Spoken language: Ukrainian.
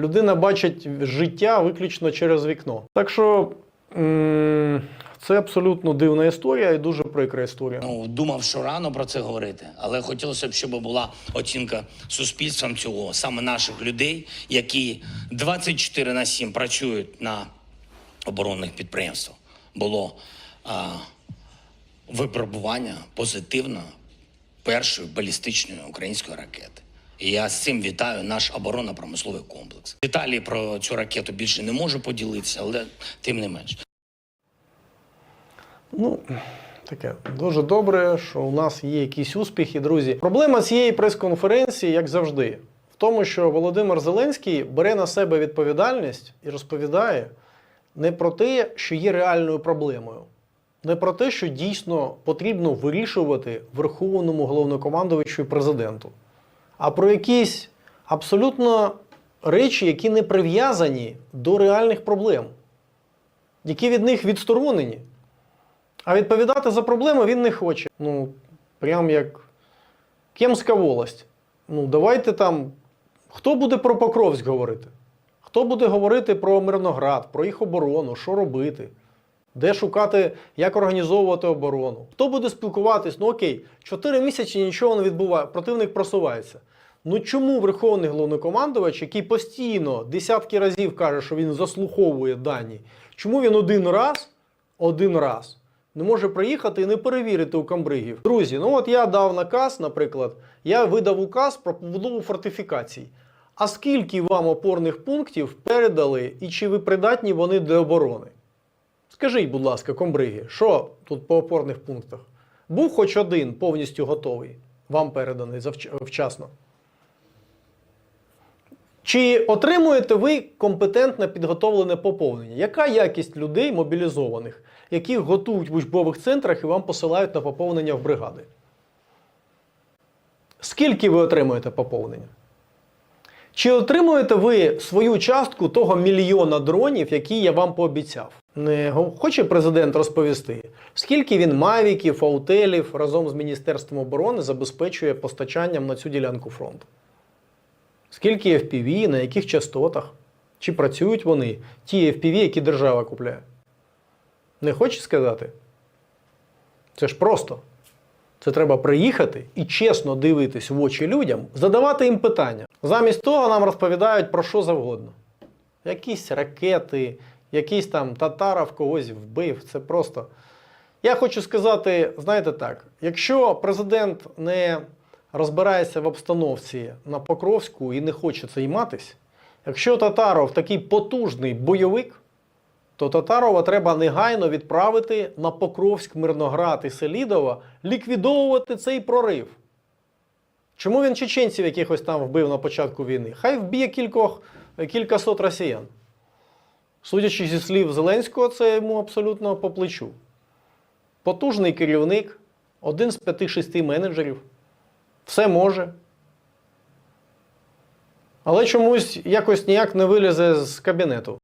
Людина бачить життя виключно через вікно. Так що це абсолютно дивна історія і дуже прикра історія. Ну, думав, що рано про це говорити, але хотілося б, щоб була оцінка суспільством цього, саме наших людей, які 24 на 7 працюють на оборонних підприємствах. Було а, випробування позитивно першої балістичної української ракети. Я з цим вітаю наш оборонно-промисловий комплекс. Деталі про цю ракету більше не можу поділитися, але тим не менш. Ну, таке дуже добре, що у нас є якісь успіхи, друзі. Проблема цієї прес-конференції, як завжди, в тому, що Володимир Зеленський бере на себе відповідальність і розповідає не про те, що є реальною проблемою, не про те, що дійсно потрібно вирішувати Верховному головнокомандувачу і президенту, а про якісь абсолютно речі, які не прив'язані до реальних проблем, які від них відсторонені. А відповідати за проблеми він не хоче. Ну, прям як Кемська волость. Ну, давайте там. Хто буде про Покровськ говорити? Хто буде говорити про Мирноград, про їх оборону, що робити? Де шукати, як організовувати оборону? Хто буде спілкуватись? Ну окей, 4 місяці нічого не відбуває, противник просувається. Ну чому Верховний головнокомандувач, який постійно десятки разів каже, що він заслуховує дані, чому він один раз, один раз не може приїхати і не перевірити у камбригів? Друзі, ну от я дав наказ, наприклад, я видав указ про побудову фортифікацій. А скільки вам опорних пунктів передали і чи ви придатні вони для оборони? Скажіть, будь ласка, комбриги, що тут по опорних пунктах? Був хоч один повністю готовий, вам переданий вчасно? Чи отримуєте ви компетентне підготовлене поповнення? Яка якість людей мобілізованих, яких готують в учбових центрах і вам посилають на поповнення в бригади? Скільки ви отримуєте поповнення? Чи отримуєте ви свою частку того мільйона дронів, які я вам пообіцяв? Хоче президент розповісти, скільки він мавіків, аутелів разом з Міністерством оборони забезпечує постачанням на цю ділянку фронту? Скільки FPV, на яких частотах? Чи працюють вони, ті FPV, які держава купляє? Не хоче сказати? Це ж просто. Це треба приїхати і чесно дивитись в очі людям, задавати їм питання. Замість того нам розповідають про що завгодно. Якісь ракети, якийсь там татаров когось вбив. Це просто. Я хочу сказати, знаєте так, якщо президент не розбирається в обстановці на Покровську і не хоче займатись, якщо Татаров такий потужний бойовик, то Татарова треба негайно відправити на Покровськ, Мирноград і Селідово ліквідовувати цей прорив. Чому він чеченців якихось там вбив на початку війни? Хай вб'є кількох, кількасот росіян. Судячи зі слів Зеленського, це йому абсолютно по плечу. Потужний керівник, один з п'яти-шести менеджерів, все може. Але чомусь якось ніяк не вилізе з кабінету.